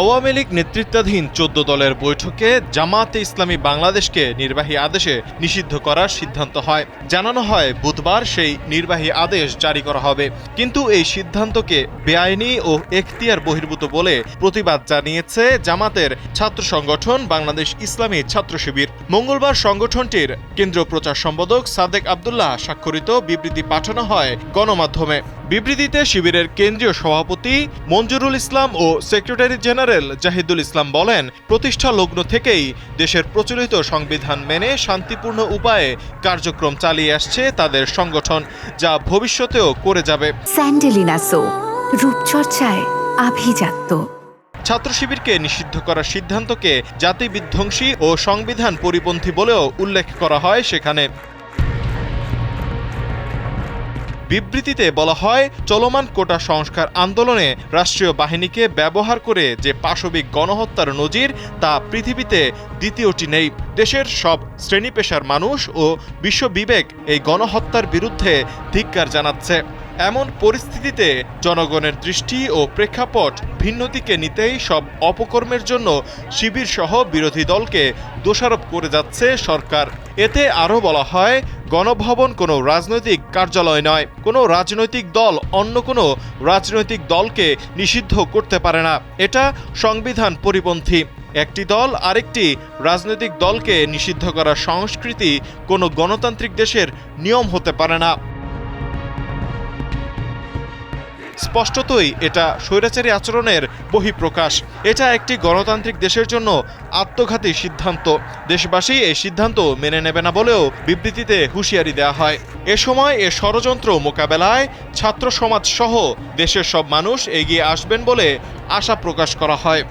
আওয়ামী লীগ নেতৃত্বাধীন চোদ্দ দলের বৈঠকে জামাতে ইসলামী বাংলাদেশকে নির্বাহী আদেশে নিষিদ্ধ করার সিদ্ধান্ত হয়। জানানো হয়, বুধবার সেই নির্বাহী আদেশ জারি করা হবে। কিন্তু এই সিদ্ধান্তকে বেআইনি ও এখতিয়ার বহির্ভূত বলে প্রতিবাদ জানিয়েছে জামাতের ছাত্র সংগঠন বাংলাদেশ ইসলামী ছাত্র শিবির। মঙ্গলবার সংগঠনটির কেন্দ্রীয় প্রচার সম্পাদক সাদেক আবদুল্লাহ স্বাক্ষরিত বিবৃতি পাঠানো হয় গণমাধ্যমে। বিবৃতিতে শিবিরের কেন্দ্রীয় সভাপতি মঞ্জুরুল ইসলাম ও সেক্রেটারি জেনারেল জাহিদুল ইসলাম বলেন প্রতিষ্ঠা লগ্ন থেকেই দেশের প্রচলিত সংবিধান মেনে শান্তিপূর্ণ উপায়ে কার্যক্রম চালিয়ে আসছে তাদের সংগঠন যা ভবিষ্যতেও করে যাবে। স্যান্ডেলিনা রূপচর্চায় আভিজাত্য। ছাত্র শিবিরকে নিষিদ্ধ করার সিদ্ধান্তকে জাতি বিধ্বংসী ও সংবিধান পরিপন্থী বলেও উল্লেখ করা হয় সেখানে। বিবৃতিতে বলা হয়, চলমান কোটা সংস্কার আন্দোলনে রাষ্ট্রীয় বাহিনীকে ব্যবহার করে যে পাশবিক গণহত্যার নজির, তা পৃথিবীতে দ্বিতীয়টি নেই। দেশের সব শ্রেণি পেশার মানুষ ও বিশ্ব বিবেক এই গণহত্যার বিরুদ্ধে ধিক্কার জানাচ্ছে। এমন পরিস্থিতিতে জনগণের দৃষ্টি ও প্রেক্ষাপট ভিন্ন দিকে নিতেই সব অপকর্মের জন্য শিবির সহ বিরোধী দলকে দোষারোপ করে যাচ্ছে সরকার। এতে আরও বলা হয় গণভবন কোনো রাজনৈতিক কার্যালয় নয়। কোনো রাজনৈতিক দল অন্য কোনো রাজনৈতিক দলকে নিষিদ্ধ করতে পারে না। এটা সংবিধান পরিপন্থী। একটি দল আরেকটি রাজনৈতিক দলকে নিষিদ্ধ করা সংস্কৃতি কোনো গণতান্ত্রিক দেশের নিয়ম হতে পারে না। স্পষ্টতই এটা স্বৈরাচারী আচরণের বহিঃপ্রকাশ। এটা একটি গণতান্ত্রিক দেশের জন্য আত্মঘাতী সিদ্ধান্ত। দেশবাসী এই সিদ্ধান্ত মেনে নেবে না বলেও বিবৃতিতে হুঁশিয়ারি দেওয়া হয়। এ সময় এ ষড়যন্ত্র মোকাবেলায় ছাত্র সমাজ সহ দেশের সব মানুষ এগিয়ে আসবেন বলে আশা প্রকাশ করা হয়।